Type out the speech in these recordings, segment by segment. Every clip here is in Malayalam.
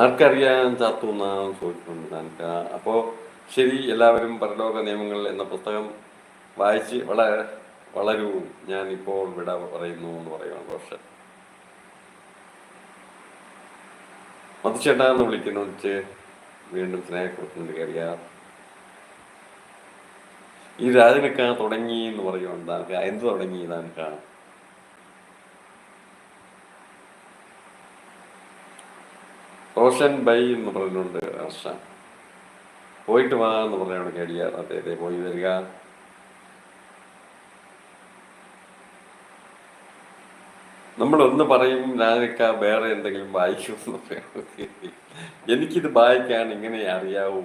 ആർക്കറിയാൻ ചാത്തു എന്നാണ് എനിക്ക് അപ്പോൾ ശരി എല്ലാവരും പരലോക നിയമങ്ങൾ എന്ന പുസ്തകം വായിച്ച് വളരെ വളരൂ. ഞാൻ ഇപ്പോൾ വിട പറയുന്നു എന്ന് പറയുകയാണ് പക്ഷെ മതിച്ചേട്ടാ എന്ന് വിളിക്കുന്ന. വെച്ച് വീണ്ടും സ്നേഹക്കുറിച്ചുകൊണ്ട് കയറിയ. ഈ രാജനക്ക തുടങ്ങി എന്ന് പറയുകയാണ് എന്ത് തുടങ്ങി താനക്ക? റോഷൻ ബൈ എന്ന് പറഞ്ഞുകൊണ്ട് ഹർഷ പോയിട്ട് വാ എന്ന് പറഞ്ഞാണ് കേടിയ അദ്ദേഹത്തെ പോയി വരിക. നമ്മളൊന്ന് പറയും ഞാനൊക്കെ വേറെ എന്തെങ്കിലും വായിക്കും എന്ന് എനിക്കിത് വായിക്കാൻ ഇങ്ങനെ അറിയാവൂ.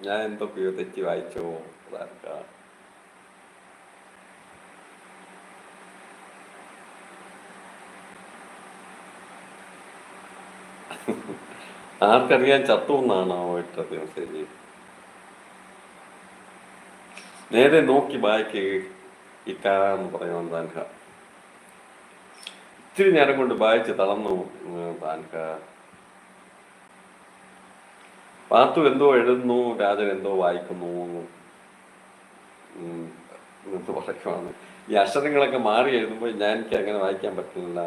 ഞാൻ എന്തൊക്കെയോ തെറ്റി വായിച്ചോ. അതാർക്കാ ആർക്കറിയാൻ ചത്തു എന്നാണോ ഇട്ടത് മെസ്സേജ് നേരെ നോക്കി ബായ്ക്ക് ഇക്കാരാന്ന് എന്ന് താൻഹ ഇത്തിരി നേരം കൊണ്ട് വായിച്ച് തളർന്നു താൻഹ പാത്തു എന്തോ എഴുതുന്നു രാജൻ എന്തോ വായിക്കുന്നു. എന്ന് പറയുവാണ് ഈ അക്ഷരങ്ങളൊക്കെ മാറി എഴുതുമ്പോൾ ഞാൻ എനിക്ക് അങ്ങനെ വായിക്കാൻ പറ്റില്ല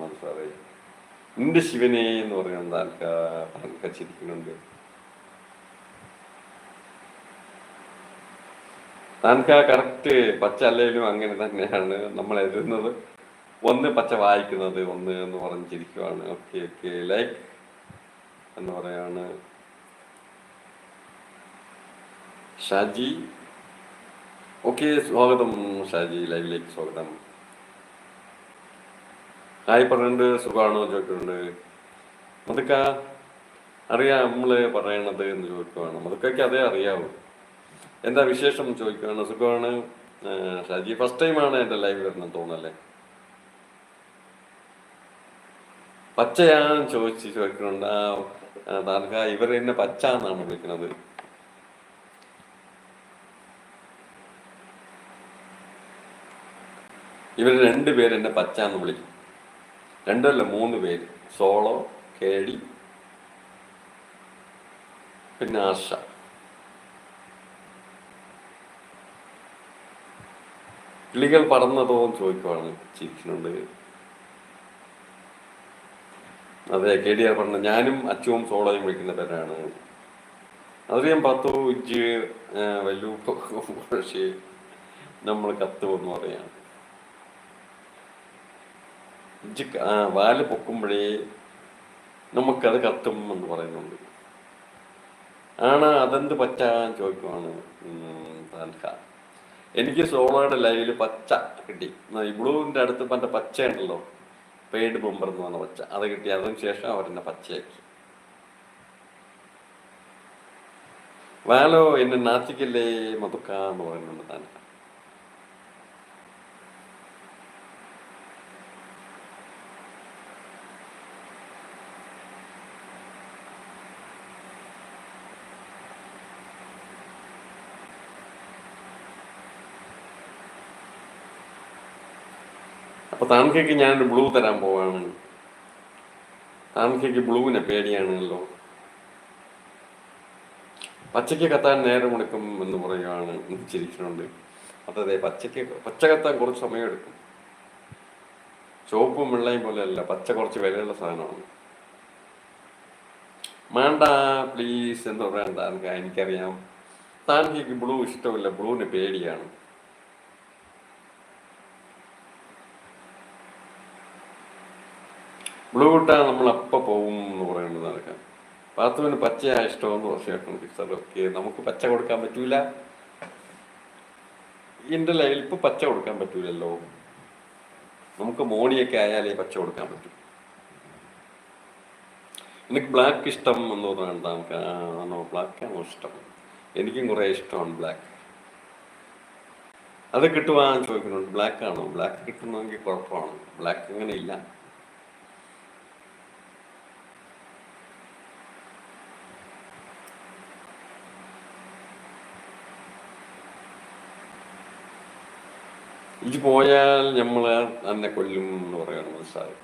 മനസ്സിലായി നിന്റെ ശിവനെ എന്ന് പറഞ്ഞ താൻക ചിരിക്കുന്നുണ്ട്. താൻക കറക്റ്റ് പച്ച അല്ലെങ്കിലും അങ്ങനെ തന്നെയാണ് നമ്മൾ എഴുതുന്നത് ഒന്ന് പച്ച വായിക്കുന്നത് ഒന്ന് എന്ന് പറഞ്ഞ് ചിരിക്കുവാണ്. ഓക്കെ ഓക്കെ ലൈക്ക് എന്ന് പറയാണ് ഷാജി. ഓക്കെ സ്വാഗതം ഷാജി. ലൈവിലേക്ക് സ്വാഗതം. ഹായ് പറഞ്ഞിട്ടുണ്ട് സുഖമാണോ ചോദിക്കുന്നുണ്ട്. മതക്ക അറിയാം നമ്മൾ പറയണത് എന്ന് ചോദിക്കുവാണ്. മതക്കയ്ക്ക് അതേ അറിയാവൂ. എന്താ വിശേഷം ചോദിക്കുവാണ്? സുഖമാണ്? ഷാജി ഫസ്റ്റ് ടൈമാണ് എന്റെ ലൈവ് വരുന്നത് തോന്നല്ലേ പച്ചയാണ് ചോദിച്ച് ചോദിക്കുന്നുണ്ട്. ആ താനക്ക ഇവർ എന്നെ പച്ച എന്നാണ് വിളിക്കുന്നത്. ഇവർ രണ്ടുപേരെന്നെ പച്ച എന്ന് വിളിക്കും. രണ്ടല്ല മൂന്ന് പേര്. സോളോ കേടി പിന്നെ ആശ. കിളികൾ പറന്നതോ ചോദിക്കുവാണ് ചിരിക്കുന്നുണ്ട്. അതെ കെ ഡി ആർ പറഞ്ഞ ഞാനും അച്ഛവും സോളോയും വിളിക്കുന്ന പേരാണ്. അതറിയാം പത്തു ഇഞ്ച് വല്ലു പക്ഷേ നമ്മൾ കത്ത് എന്ന് പറയാം. ഇഞ്ച് വാൽ പൊക്കുമ്പോഴേ നമുക്കത് കത്തും എന്ന് പറയുന്നുണ്ട്. ആണ് അതെന്ത് പറ്റാൻ ചോദിക്കുവാണ് ഉം, എനിക്ക് സോളോയുടെ ലൈവിൽ പച്ച കിട്ടി. ഈ ബ്ലൂവിന്റെ അടുത്ത് മറ്റേ പച്ച ഉണ്ടല്ലോ. പെയ്ഡ് ബൊമ്പർ എന്ന് പറഞ്ഞ പച്ച. അത് കിട്ടി. അതിന് ശേഷം അവരെന്നെ പച്ചയാക്കി. വാലോ എന്നെ നാച്ചിക്കല്ലേ മതുക്ക എന്ന് പറയുന്നുണ്ട് താൻ. അപ്പൊ താൻകയ്ക്ക് ഞാനൊരു ബ്ലൂ തരാൻ പോവാണ്. താൻകയ്ക്ക് ബ്ലൂവിനെ പേടിയാണല്ലോ. പച്ചയ്ക്ക് കത്താൻ നേരം എടുക്കും എന്ന് പറയുകയാണ് ചിരിക്കുന്നുണ്ട് അതെ പച്ചയ്ക്ക് പച്ച കത്താൻ കുറച്ച് സമയം എടുക്കും. ചുവപ്പും വെള്ളയും പോലെ അല്ല പച്ച കുറച്ച് വിലയുള്ള സാധനമാണ്. വേണ്ട പ്ലീസ് എന്ന് പറയാൻ താൻക എനിക്കറിയാം. താൻ ബ്ലൂ ഇഷ്ടമില്ല ബ്ലൂവിന് പേടിയാണ്. ബ്ലൂ ഇട്ടാൽ നമ്മൾ അപ്പം പോകും എന്ന് പറയുന്നത് നടക്കാം. പാത്തുവിന് പച്ചയാ ഇഷ്ടമെന്ന് പറഞ്ഞു സാർ ഓക്കെ നമുക്ക് പച്ച കൊടുക്കാൻ പറ്റൂല. എന്റെ ലൈവിൽ പച്ച കൊടുക്കാൻ പറ്റൂലല്ലോ. നമുക്ക് മോണിയൊക്കെ ആയാലേ പച്ച കൊടുക്കാൻ പറ്റൂ. എനിക്ക് ബ്ലാക്ക് ഇഷ്ടം എന്ന് പറഞ്ഞാൽ നമുക്ക് ആണോ? ഇഷ്ടം? എനിക്കും കുറേ ഇഷ്ടമാണ് ബ്ലാക്ക് അത് കിട്ടുവാൻ ചോദിക്കുന്നുണ്ട്. ബ്ലാക്ക് ആണോ? ബ്ലാക്ക് കിട്ടുന്നെങ്കിൽ കുഴപ്പമാണ്. ബ്ലാക്ക് അങ്ങനെ ഇല്ല. ഇജ് പോയാൽ നമ്മൾ തന്നെ കൊല്ലും എന്ന് പറയാണ് മനസ്സിലായി?